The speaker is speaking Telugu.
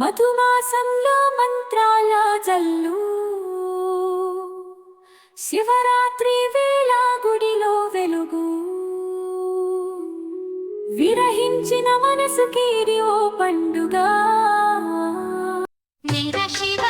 మధుమాసంలో మంత్రాల జల్లు. శివరాత్రి వేళ గుడిలో వెలుగు. విరహించిన మనసుకి ఓ పండుగ. శివ శివ